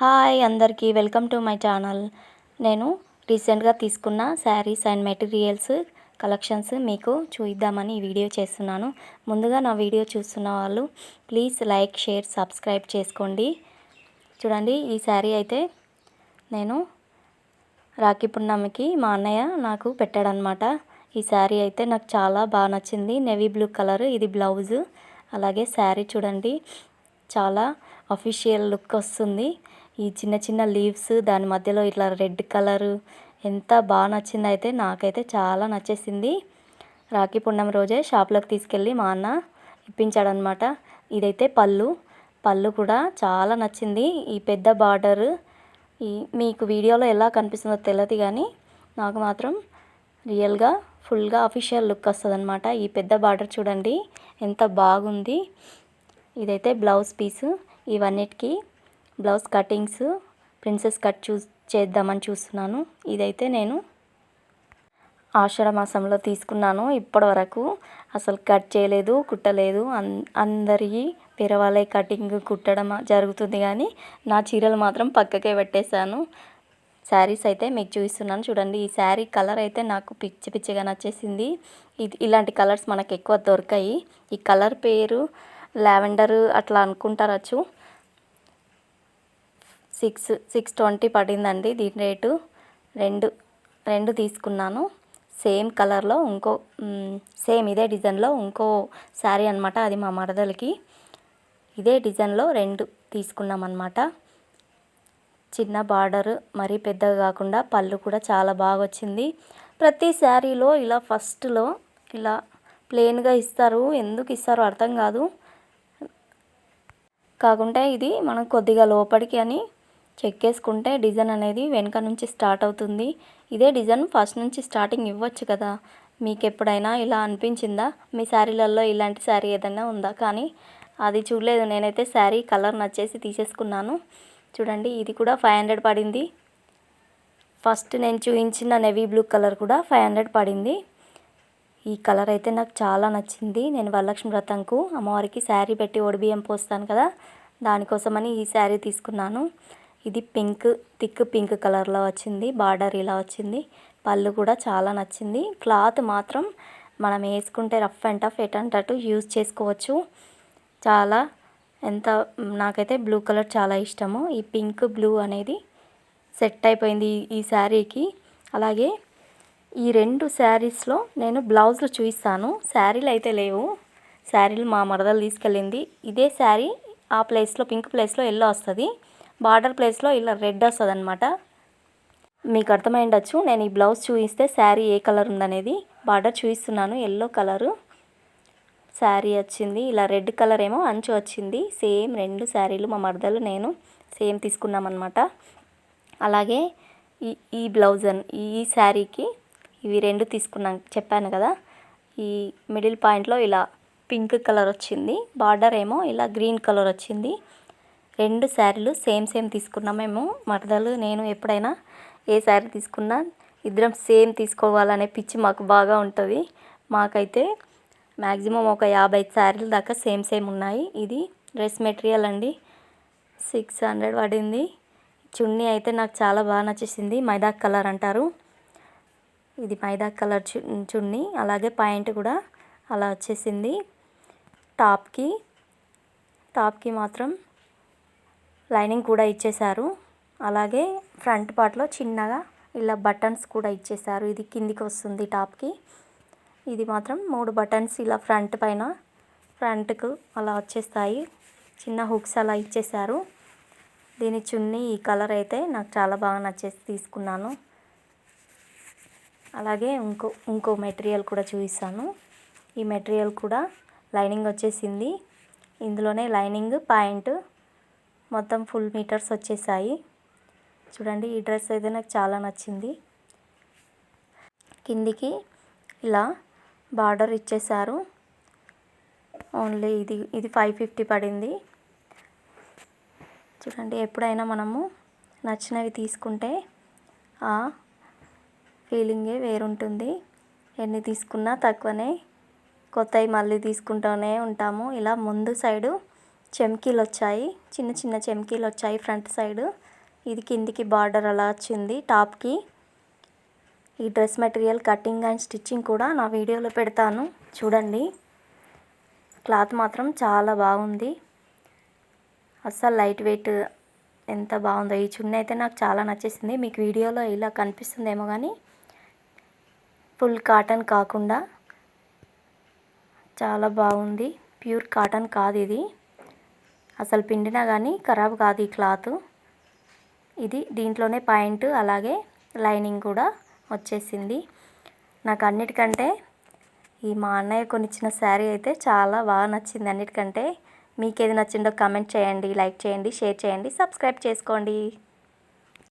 Hi అందరికీ welcome to my channel. నేను రీసెంట్గా తీసుకున్న శారీస్ అండ్ మెటీరియల్స్ కలెక్షన్స్ మీకు చూద్దామని ఈ వీడియో చేస్తున్నాను. ముందుగా నా వీడియో చూస్తున్న వాళ్ళు ప్లీజ్ లైక్ షేర్ సబ్స్క్రైబ్ చేసుకోండి. చూడండి ఈ శారీ అయితే నేను రాఖీ పున్నమికి మా అన్నయ్య నాకు పెట్టాడనమాట ఈ శారీ అయితే నాకు చాలా బాగా నచ్చింది. నెవీ బ్లూ కలర్ ఇది బ్లౌజు. అలాగే శారీ చూడండి చాలా అఫీషియల్ లుక్ వస్తుంది. ఈ చిన్న చిన్న లీవ్స్ దాని మధ్యలో ఇట్లా రెడ్ కలరు ఎంత బాగా నచ్చింది అయితే నాకైతే చాలా నచ్చేసింది. రాఖీ పుండం రోజే షాప్లోకి తీసుకెళ్ళి మా అన్న ఇప్పించాడనమాట ఇదైతే పళ్ళు. పళ్ళు కూడా చాలా నచ్చింది. ఈ పెద్ద బార్డర్ ఈ మీకు వీడియోలో ఎలా కనిపిస్తుందో తెలియదు కానీ నాకు మాత్రం రియల్గా ఫుల్గా అఫీషియల్ లుక్ వస్తుంది అనమాట ఈ పెద్ద బార్డర్ చూడండి ఎంత బాగుంది. ఇదైతే బ్లౌజ్ పీసు. ఇవన్నిటికీ బ్లౌజ్ కటింగ్స్ ప్రిన్సెస్ కట్ చూ చేద్దామని చూస్తున్నాను. ఇదైతే నేను ఆషాఢ మాసంలో తీసుకున్నాను. ఇప్పటి వరకు అసలు కట్ చేయలేదు కుట్టలేదు. అన్ అందరికీ వేరే వాళ్ళే కటింగ్ కుట్టడం జరుగుతుంది కానీ నా చీరలు మాత్రం పక్కకే పెట్టేశాను. శారీస్ అయితే మీకు చూపిస్తున్నాను. చూడండి ఈ శారీ కలర్ అయితే నాకు పిచ్చి పిచ్చిగా నచ్చేసింది. ఇది ఇలాంటి కలర్స్ మనకు ఎక్కువ దొరకాయి. ఈ కలర్ పేరు లావెండర్ అట్లా అనుకుంటారచ్చు. సిక్స్ సిక్స్ ట్వంటీ పడిందండి. దీని రేటు రెండు రెండు తీసుకున్నాను. సేమ్ కలర్లో ఇంకో సేమ్ ఇదే డిజైన్లో ఇంకో శారీ అనమాట అది మా మరదలకి. ఇదే డిజైన్లో రెండు తీసుకున్నాం అనమాట చిన్న బార్డర్ మరీ పెద్దగా కాకుండా పళ్ళు కూడా చాలా బాగా వచ్చింది ప్రతి శారీలో ఇలా ఫస్ట్లో ఇలా ప్లెయిన్గా ఇస్తారు. ఎందుకు ఇస్తారో అర్థం కాదు. కాకుంటే ఇది మనం కొద్దిగా లోపలికి అని చెక్ చేసుకుంటే డిజైన్ అనేది వెనుక నుంచి స్టార్ట్ అవుతుంది. ఇదే డిజైన్ ఫస్ట్ నుంచి స్టార్టింగ్ ఇవ్వచ్చు కదా. మీకు ఎప్పుడైనా ఇలా అనిపించిందా? మీ శారీలలో ఇలాంటి శారీ ఏదైనా ఉందా? కానీ అది చూడలేదు. నేనైతే శారీ కలర్ నచ్చేసి తీసేసుకున్నాను. చూడండి ఇది కూడా ఫైవ్ హండ్రెడ్ పడింది. ఫస్ట్ నేను చూపించిన నెవీ బ్లూ కలర్ కూడా ఫైవ్ హండ్రెడ్ పడింది. ఈ కలర్ అయితే నాకు చాలా నచ్చింది. నేను వరలక్ష్మి వ్రతంకు అమ్మవారికి శారీ పెట్టి ఒడిబియ్యం పోస్తాను కదా. దానికోసమని ఈ శారీ తీసుకున్నాను. ఇది పింక్ థిక్ పింక్ కలర్లో వచ్చింది బార్డర్ ఇలా వచ్చింది. పళ్ళు కూడా చాలా నచ్చింది. క్లాత్ మాత్రం మనం వేసుకుంటే రఫ్ అండ్ టఫ్ ఎటంటట్టు యూజ్ చేసుకోవచ్చు. చాలా ఎంత నాకైతే బ్లూ కలర్ చాలా ఇష్టము. ఈ పింక్ బ్లూ అనేది సెట్ అయిపోయింది ఈ శారీకి. అలాగే ఈ రెండు శారీస్లో నేను బ్లౌజులు చూపిస్తాను శారీలు అయితే లేవు. శారీలు మా మరదలు తీసుకెళ్ళింది. ఇదే శారీ ఆ ప్లేస్లో పింక్ ప్లేస్లో ఎల్లో వస్తుంది. బార్డర్ ప్లేస్లో ఇలా రెడ్ వస్తుంది అనమాట మీకు అర్థమైండొచ్చు. నేను ఈ బ్లౌజ్ చూపిస్తే శారీ ఏ కలర్ ఉందనేది. బార్డర్ చూపిస్తున్నాను ఎల్లో కలరు. శారీ వచ్చింది. ఇలా రెడ్ కలర్ ఏమో అంచు వచ్చింది. సేమ్ రెండు శారీలు మా మరదలు నేను సేమ్ తీసుకున్నామన్నమాట. అలాగే ఈ ఈ బ్లౌజ్ ఈ శారీకి ఇవి రెండు తీసుకున్నాం చెప్పాను కదా. ఈ మిడిల్ పాయింట్లో ఇలా పింక్ కలర్ వచ్చింది. బార్డర్ ఏమో ఇలా గ్రీన్ కలర్ వచ్చింది. రెండు శారీలు సేమ్ సేమ్ తీసుకున్నాం మేము. మరదలు నేను ఎప్పుడైనా ఏ శారీ తీసుకున్నా ఇద్దరం సేమ్ తీసుకోవాలనే పిచ్చి మాకు బాగా ఉంటుంది. మాకైతే మ్యాక్సిమం ఒక యాభై శారీల దాకా సేమ్ సేమ్ ఉన్నాయి. ఇది డ్రెస్ మెటీరియల్ అండి. సిక్స్ హండ్రెడ్ పడింది. చున్నీ అయితే నాకు చాలా బాగా నచ్చేసింది. మైదాక్ కలర్ అంటారు. ఇది మైదా కలర్ చు చున్నీ. అలాగే పాయింట్ కూడా అలా వచ్చేసింది. టాప్కి టాప్కి మాత్రం లైనింగ్ కూడా ఇచ్చేశారు. అలాగే ఫ్రంట్ పార్ట్లో చిన్నగా ఇలా బటన్స్ కూడా ఇచ్చేసారు ఇది కిందికి వస్తుంది టాప్కి. ఇది మాత్రం మూడు బటన్స్ ఇలా ఫ్రంట్ పైన ఫ్రంట్కు అలా వచ్చేస్తాయి. చిన్న హుక్స్ అలా ఇచ్చేసారు దీని చున్నీ ఈ కలర్ అయితే నాకు చాలా బాగా నచ్చేసి తీసుకున్నాను. అలాగే ఇంకో ఇంకో మెటీరియల్ కూడా చూపిస్తాను. ఈ మెటీరియల్ కూడా లైనింగ్ వచ్చేసింది. ఇందులోనే లైనింగ్ పాయింట్ మొత్తం ఫుల్ మీటర్స్ వచ్చేసాయి. చూడండి ఈ డ్రెస్ అయితే నాకు చాలా నచ్చింది. కిందికి ఇలా బార్డర్ ఇచ్చేసారు ఓన్లీ ఇది ఇది ఫైవ్ ఫిఫ్టీ పడింది. చూడండి ఎప్పుడైనా మనము నచ్చినవి తీసుకుంటే ఆ ఫీలింగే వేరుంటుంది. ఎన్ని తీసుకున్నా తక్కువనే కొత్తవి మళ్ళీ తీసుకుంటూనే ఉంటాము. ఇలా ముందు సైడు చెమ్కీలు వచ్చాయి చిన్న చిన్న చెమ్కీలు వచ్చాయి ఫ్రంట్ సైడ్. ఇది కిందికి బార్డర్ అలా వచ్చింది టాప్కి. ఈ dress material cutting and stitching కూడా నా వీడియోలో పెడతాను. చూడండి. క్లాత్ మాత్రం చాలా బాగుంది. అస్సలు లైట్ వెయిట్ ఎంత బాగుందో. ఈ చున్నీ అయితే నాకు చాలా నచ్చేసింది. మీకు వీడియోలో ఇలా కనిపిస్తుందేమో కానీ ఫుల్ కాటన్ కాకుండా చాలా బాగుంది. ప్యూర్ కాటన్ కాదు ఇది. అసలు పిండినా కానీ ఖరాబ్ కాదు ఈ క్లాత్. ఇది దీంట్లోనే పాయింట్ అలాగే లైనింగ్ కూడా వచ్చేసింది. నాకు అన్నిటికంటే ఈ మా అన్నయ్య కొనిచ్చిన శారీ అయితే చాలా బాగా నచ్చింది. అన్నిటికంటే మీకు ఏది నచ్చిందో కామెంట్ చేయండి లైక్ చేయండి షేర్ చేయండి సబ్స్క్రైబ్ చేసుకోండి.